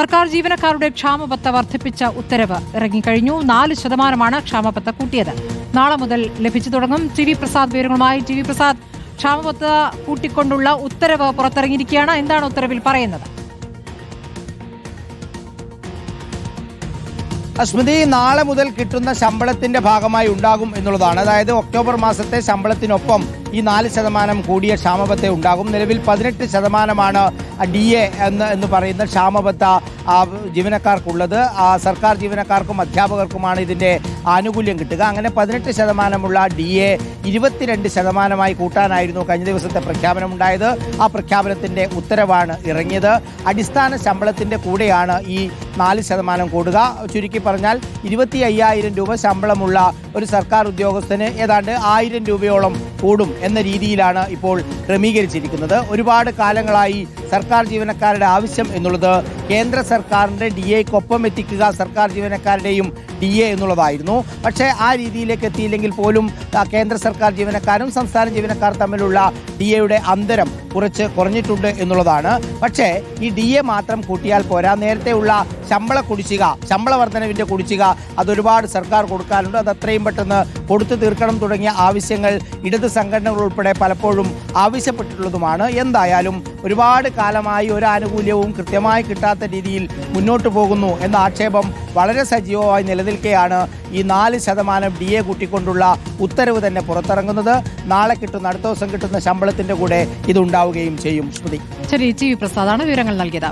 സർക്കാർ ജീവനക്കാരുടെ ക്ഷാമബത്ത വർദ്ധിപ്പിച്ച ഉത്തരവ് ഇറങ്ങിക്കഴിഞ്ഞു. നാല് ശതമാനമാണ് ക്ഷാമബത്ത കൂട്ടിയത്. നാളെ മുതൽ ലഭിച്ചു തുടങ്ങും ടി വി പ്രസാദ് വിവരങ്ങളുമായി. ടി വി പ്രസാദ് ക്ഷാമബത്ത കൂട്ടിക്കൊണ്ടുള്ള ഉത്തരവ് പുറത്തിറങ്ങിയിരിക്കുകയാണ്. എന്താണ് ഉത്തരവിൽ പറയുന്നത്? സ്മൃതി നാളെ മുതൽ കിട്ടുന്ന ശമ്പളത്തിന്റെ ഭാഗമായി ഉണ്ടാകും എന്നുള്ളതാണ്. അതായത് ഒക്ടോബർ മാസത്തെ ശമ്പളത്തിനൊപ്പം ഈ നാല് ശതമാനം കൂടിയ ക്ഷാമബത്ത ഉണ്ടാകും. നിലവിൽ പതിനെട്ട് ശതമാനമാണ് ഡി എ എന്ന് എന്ന് പറയുന്ന ക്ഷാമബത്ത ജീവനക്കാർക്കുള്ളത്. സർക്കാർ ജീവനക്കാർക്കും അധ്യാപകർക്കുമാണ് ഇതിന്റെ ആനുകൂല്യം കിട്ടുക. അങ്ങനെ പതിനെട്ട് ശതമാനമുള്ള ഡി എ ഇരുപത്തിരണ്ട് ശതമാനമായി കൂട്ടാനായിരുന്നു കഴിഞ്ഞ ദിവസത്തെ പ്രഖ്യാപനം ഉണ്ടായത് ആ പ്രഖ്യാപനത്തിന്റെ ഉത്തരവാണ് ഇറങ്ങിയത്. അടിസ്ഥാന ശമ്പളത്തിന്റെ കൂടെയാണ് ഈ നാല് ശതമാനം കൂടുക. ചുരുക്കി പറഞ്ഞാൽ ഇരുപത്തി അയ്യായിരം രൂപ ശമ്പളമുള്ള ഒരു സർക്കാർ ഉദ്യോഗസ്ഥന് ഏതാണ്ട് ആയിരം രൂപയോളം കൂടും. എന്ന രീതിയിലാണ് ഇപ്പോൾ ക്രമീകരിച്ചിരിക്കുന്നത്. ഒരുപാട് കാലങ്ങളായി സർക്കാർ ജീവനക്കാരുടെ ആവശ്യം എന്നുള്ളത് കേന്ദ്ര സർക്കാരിന്റെ ഡി എക്കൊപ്പം എത്തിക്കുക സർക്കാർ ജീവനക്കാരുടെയും ഡി എ എന്നുള്ളതായിരുന്നു. പക്ഷേ ആ രീതിയിലേക്ക് എത്തിയില്ലെങ്കിൽ പോലും കേന്ദ്ര സർക്കാർ ജീവനക്കാരും സംസ്ഥാന ജീവനക്കാർ തമ്മിലുള്ള ഡി എയുടെ അന്തരം കുറച്ച് കുറഞ്ഞിട്ടുണ്ട് എന്നുള്ളതാണ്. പക്ഷേ ഈ ഡി എ മാത്രം കൂട്ടിയാൽ പോരാ. നേരത്തെയുള്ള ശമ്പള കുടിശ്ശിക ശമ്പള വർധനവിന്റെ കുടിശ്ശിക അതൊരുപാട് സർക്കാർ കൊടുക്കാനുണ്ട് അത് അത്രയും പെട്ടെന്ന് കൊടുത്തു തീർക്കണം തുടങ്ങിയ ആവശ്യങ്ങൾ ഇടത് സംഘടനകൾ ഉൾപ്പെടെ പലപ്പോഴും ആവശ്യപ്പെട്ടിട്ടുള്ളതുമാണ്. എന്തായാലും ഒരുപാട് കാലമായി ഒരു ആനുകൂല്യവും കൃത്യമായി കിട്ടാത്ത രീതിയിൽ മുന്നോട്ട് പോകുന്നു എന്ന ആക്ഷേപം വളരെ സജീവമായി നിലനിൽക്കെയാണ് ഈ നാല് ശതമാനം ഡി എ കൂട്ടിക്കൊണ്ടുള്ള ഉത്തരവ് തന്നെ പുറത്തിറങ്ങുന്നത്. നാളെ കിട്ടുന്ന അടുത്ത ദിവസം കിട്ടുന്ന ശമ്പളത്തിന്റെ കൂടെ ഇതുണ്ടാവുകയും ചെയ്യും. ശ്രുതി. ശരി വി പ്രസാദാണ് വിവരങ്ങൾ നൽകിയത്.